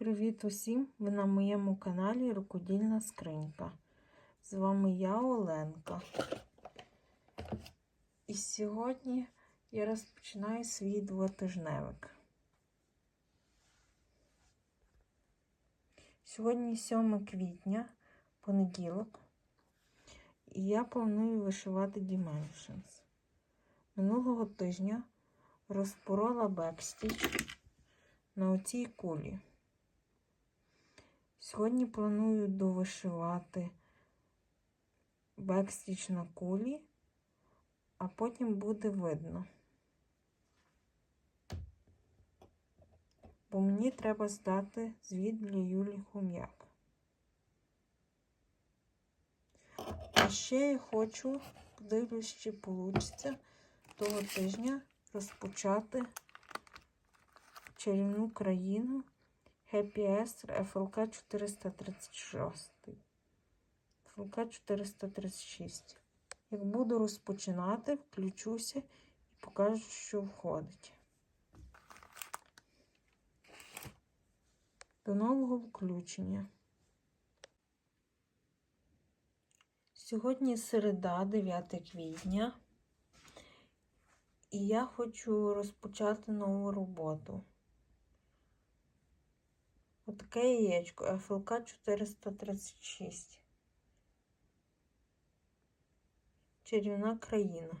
Привіт усім! Ви на моєму каналі Рукодільна Скринька. З вами я, Оленка. І сьогодні я розпочинаю свій двотижневик. Сьогодні 7 квітня, понеділок, і я планую вишивати Dimensions. Минулого тижня розпорола бекстіч на оцій кулі. Сьогодні планую довишивати бекстіч на кулі, а потім буде видно. Бо мені треба здати звіт для Юлі Хум'як. А ще я хочу, подивлюсь, чи вийде того тижня розпочати чарівну країну Happy Esther FLK 436. FLK 436. Як буду розпочинати, включуся і покажу, що входить. До нового включення. Сьогодні середа, 9 квітня, і я хочу розпочати нову роботу. Отаке яєчко FLK 436. Чарівна країна.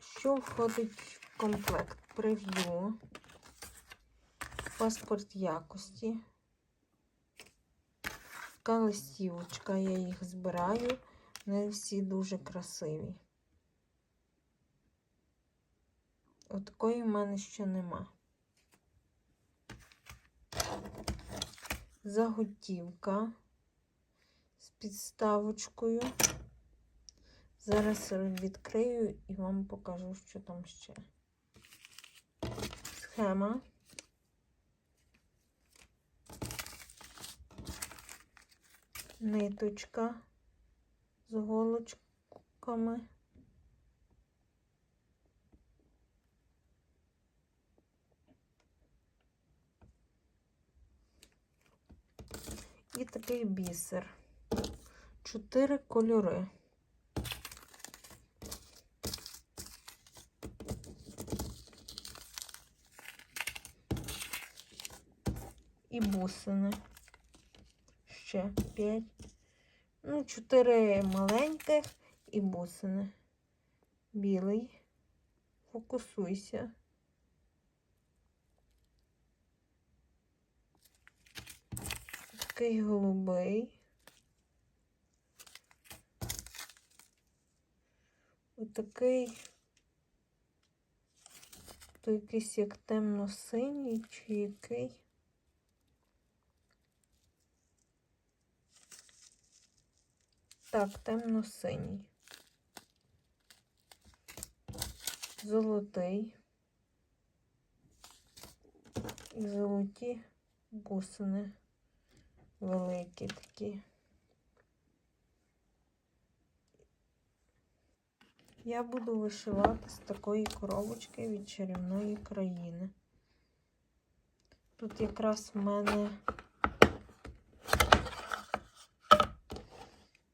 Що входить в комплект? Прев'ю, паспорт якості, така листівочка, я їх збираю, вони всі дуже красиві. Отакої в мене ще нема. Заготівка з підставочкою. Зараз відкрию і вам покажу, що там ще. Схема. Ниточка з голочками. І такий бісер. Чотири кольори. І бусини. Ще п'ять. Ну, чотири маленьких і бусини. Білий. Фокусуйся. Такий голубий. Отакий, то якийсь як темно-синій чи який. Так, темно-синій. Золотий. І золоті бусини великі такі. Я буду вишивати з такої коробочки від чарівної країни. Тут якраз в мене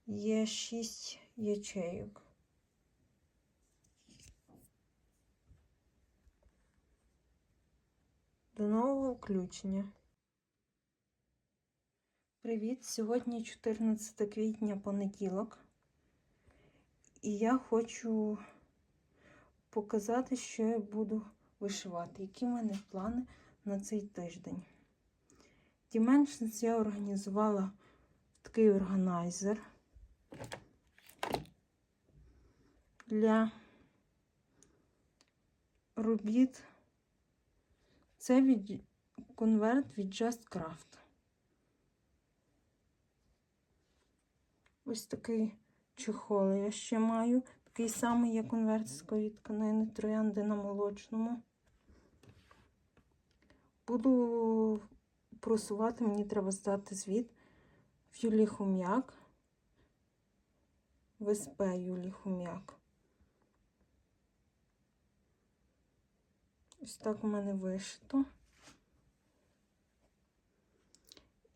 є шість ячейок. До нового включення. Привіт! Сьогодні 14 квітня понеділок, і я хочу показати, що я буду вишивати, які в мене плани на цей тиждень. Dimensions я організувала такий органайзер для робіт. Це від конверт від Just Ось такий чехол я ще маю. Такий самий, як конвертської тканини троянди на молочному. Буду просувати, мені треба здати звіт в Юлі Хум'як. В СП Юлі Хум'як. Ось так у мене вишито.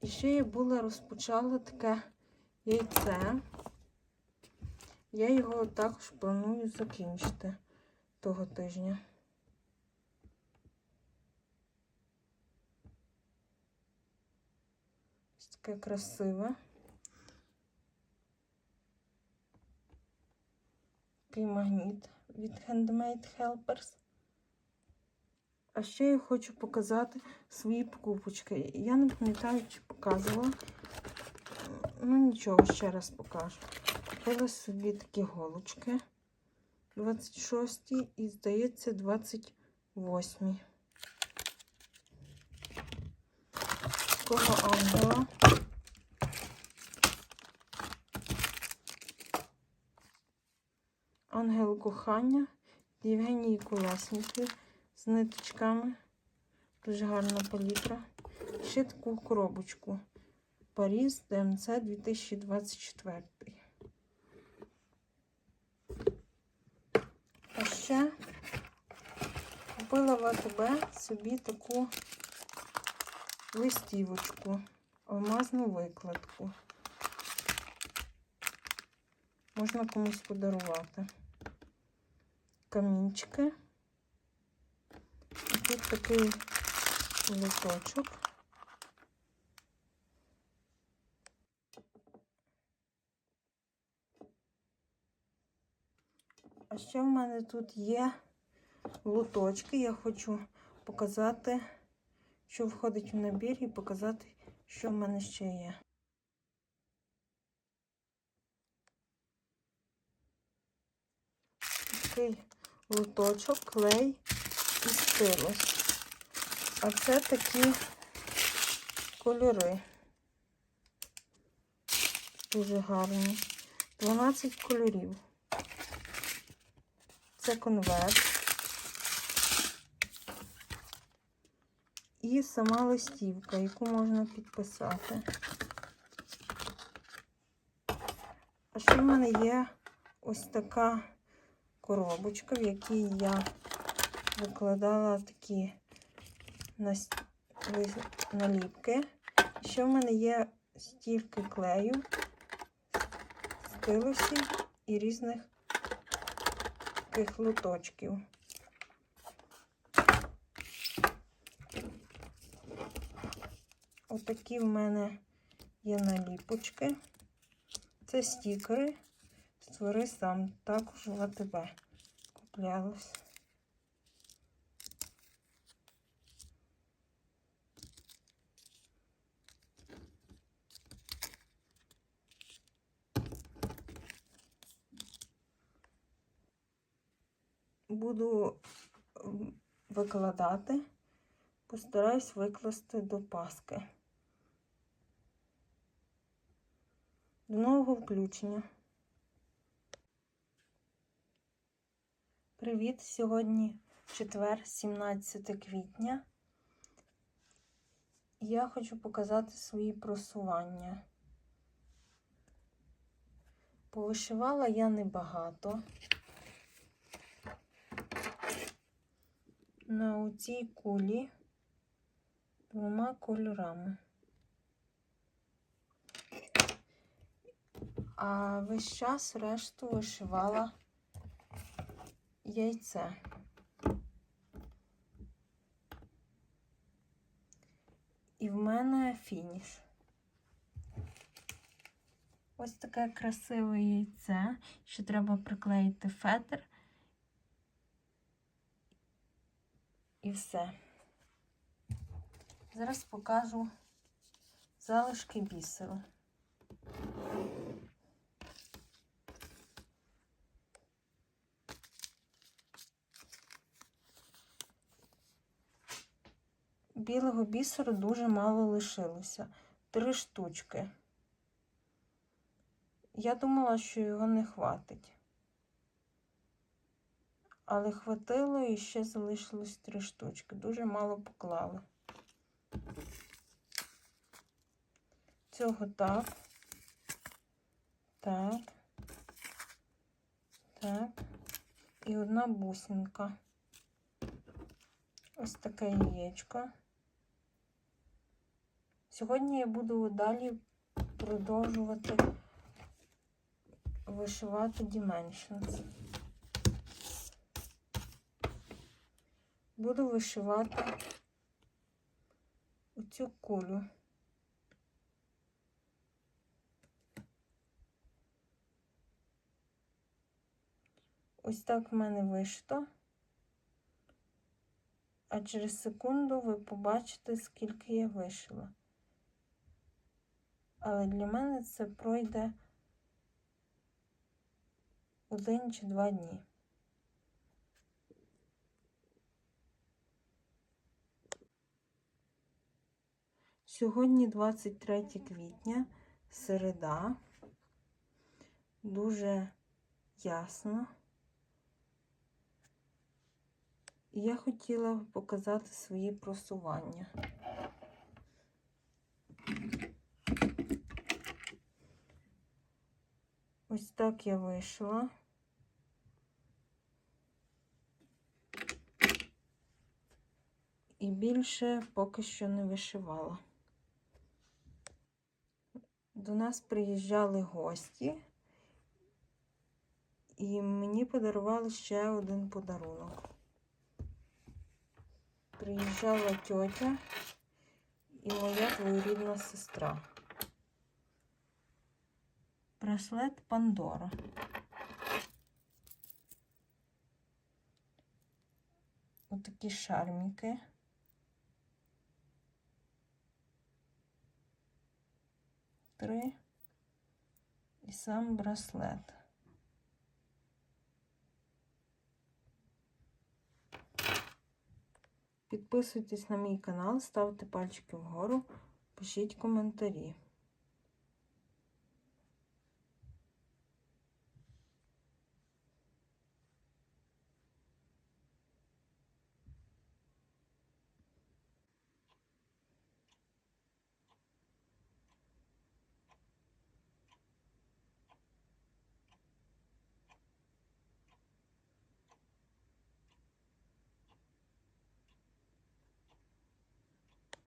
І ще я була розпочала таке яйце. Я його також планую закінчити того тижня. Ось таке красиве. Такий магніт від Handmade Helpers. А ще я хочу показати свої покупочки. Я не пам'ятаю, чи показувала. Ну, нічого, ще раз покажу. Купила собі такі голочки 26 і, здається, 28. Такого ангела. Ангел кохання Євгенії Колесникові з ниточками. Дуже гарна палітра. Ще таку коробочку. Паріз ДМЦ 2024. А ще купила в АТБ собі таку листівочку, алмазну викладку. Можна комусь подарувати. Камінчики. І тут такий листочок. А ще в мене тут є луточки. Я хочу показати, що входить в набір, і показати, що в мене ще є. Такий луточок, клей і стилус. А це такі кольори. Дуже гарні. 12 кольорів. Це конверт. І сама листівка, яку можна підписати. А ще в мене є ось така коробочка, в якій я викладала такі наліпки. Ще в мене є стільки клею, стилусів і різних таких луточків. Отакі в мене є наліпочки. Це стікери. Створи сам. Також в АТБ куплялась. Буду викладати. Постараюсь викласти до Паски. До нового включення. Привіт! Сьогодні четвер, 17 квітня. Я хочу показати свої просування. Повишивала я небагато. На цій кулі двома кольорами. А весь час решту вишивала яйце. І в мене фініш. Ось таке красиве яйце. Ще треба приклеїти фетр. І все. Зараз покажу залишки бісеру. Білого бісеру дуже мало лишилося. Три штучки. Я думала, що його не хватить. Але хватило і ще залишилось три штучки. Дуже мало поклали. Цього так. Так. Так. І одна бусинка. Ось таке яєчко. Сьогодні я буду далі продовжувати вишивати Dimensions. Буду вишивати оцю кулю. Ось так в мене вишито. А через секунду ви побачите, скільки я вишила. Але для мене це пройде один чи два дні. Сьогодні 23 квітня, середа, дуже ясно. Я хотіла показати свої просування. Ось так я вийшла. І більше поки що не вишивала. До нас приїжджали гості, і мені подарували ще один подарунок. Приїжджала тьотя і моя двоюрідна сестра. Браслет Пандора. Отакі шарміки. Три. І сам браслет. Підписуйтесь на мій канал, ставте пальчики вгору, пишіть коментарі.